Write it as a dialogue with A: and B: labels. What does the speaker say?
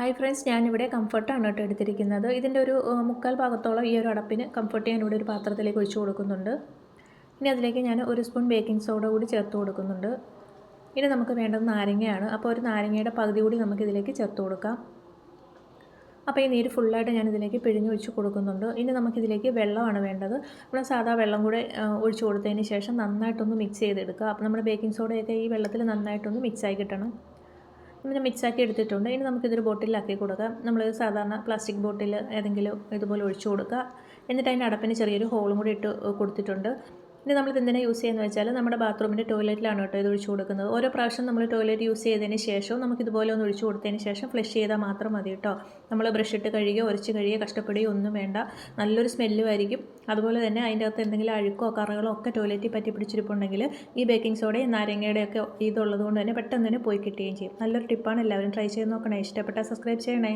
A: Hi friends ഞാനിവിടെ കംഫർട്ടാണ് കേട്ടോ എടുത്തിരിക്കുന്നത്. ഇതിന്റെ ഒരു മുക്കാൽ ഭാഗത്തോളം ഈ ഒരു അടപ്പിന് കംഫർട്ട് ഞാനിവിടെ ഒരു പാത്രത്തിലേക്ക് ഒഴിച്ചു കൊടുക്കുന്നുണ്ട്. ഇനി അതിലേക്ക് ഞാൻ ഒരു സ്പൂൺ ബേക്കിംഗ് സോഡ കൂടി ചേർത്ത് കൊടുക്കുന്നുണ്ട്. ഇനി നമുക്ക് വേണ്ടത് നാരങ്ങയാണ്. അപ്പോൾ ഒരു നാരങ്ങയുടെ പകുതി കൂടി നമുക്ക് ഇതിലേക്ക് ചേർത്ത് കൊടുക്കാം. അപ്പോൾ ഈ നീര് ഫുള്ളായിട്ട് പിഴിഞ്ഞ് ഒഴിച്ച് കൊടുക്കുന്നുണ്ട്. ഇനി നമുക്കിതിലേക്ക് വെള്ളമാണ് വേണ്ടത്. നമ്മൾ സാധാ വെള്ളം കൂടെ ഒഴിച്ചു കൊടുത്തതിന് ശേഷം നന്നായിട്ടൊന്ന് മിക്സ് ചെയ്തെടുക്കുക. അപ്പോൾ നമ്മുടെ ബേക്കിംഗ് സോഡയൊക്കെ ഈ വെള്ളത്തിൽ നന്നായിട്ടൊന്ന് മിക്സായി കിട്ടണം. ഇങ്ങനെ മിക്സാക്കി എടുത്തിട്ടുണ്ട്. ഇനി നമുക്കിതൊരു ബോട്ടിലാക്കി കൊടുക്കാം. നമ്മൾ സാധാരണ പ്ലാസ്റ്റിക് ബോട്ടിൽ ഏതെങ്കിലും ഇതുപോലെ ഒഴിച്ചു കൊടുക്കുക. എന്നിട്ട് അതിന്റെ അടപ്പിന് ചെറിയൊരു ഹോളും കൂടി ഇട്ട് കൊടുത്തിട്ടുണ്ട്. ഇനി നമ്മൾ ഇതെന്തിനാണ് യൂസ് ചെയ്യുന്നത് വെച്ചാൽ നമ്മുടെ ബാത്റൂമിന്റെ ടോയ്ലറ്റിലാണ് കേട്ടോ ഇത് ഒഴിച്ചു കൊടുക്കുന്നത്. ഓരോ പ്രാവശ്യം നമ്മൾ ടോയ്ലറ്റ് യൂസ് ചെയ്തതിന് ശേഷവും നമുക്ക് ഇതുപോലെ ഒന്ന് ഒഴിച്ചു കൊടുത്തതിന് ശേഷം ഫ്ലഷ് ചെയ്താൽ മാത്രം മതി കേട്ടോ. നമ്മൾ ബ്രഷ് ഇട്ട് കഴുകിയോ ഉരച്ച് കഴുകിയോ കഷ്ടപ്പെടുകയോ ഒന്നും വേണ്ട. നല്ലൊരു സ്മെല്ലും ആയിരിക്കും. അതുപോലെ തന്നെ അതിന്റെ അകത്ത് എന്തെങ്കിലും അഴുക്കോ കറകളോ ഒക്കെ ടോയ്ലറ്റിൽ പറ്റി പിടിച്ചിരിപ്പുണ്ടെങ്കിൽ ഈ ബേക്കിംഗ് സോഡയും നാരങ്ങയുടെ ഒക്കെ ഇതുള്ളത് കൊണ്ട് തന്നെ പെട്ടെന്ന് തന്നെ പോയി കിട്ടുകയും ചെയ്യും. നല്ലൊരു ടിപ്പാണ് എല്ലാവരും ട്രൈ ചെയ്ത് നോക്കണേ. ഇഷ്ടപ്പെട്ടാൽ സബ്സ്ക്രൈബ് ചെയ്യണേ.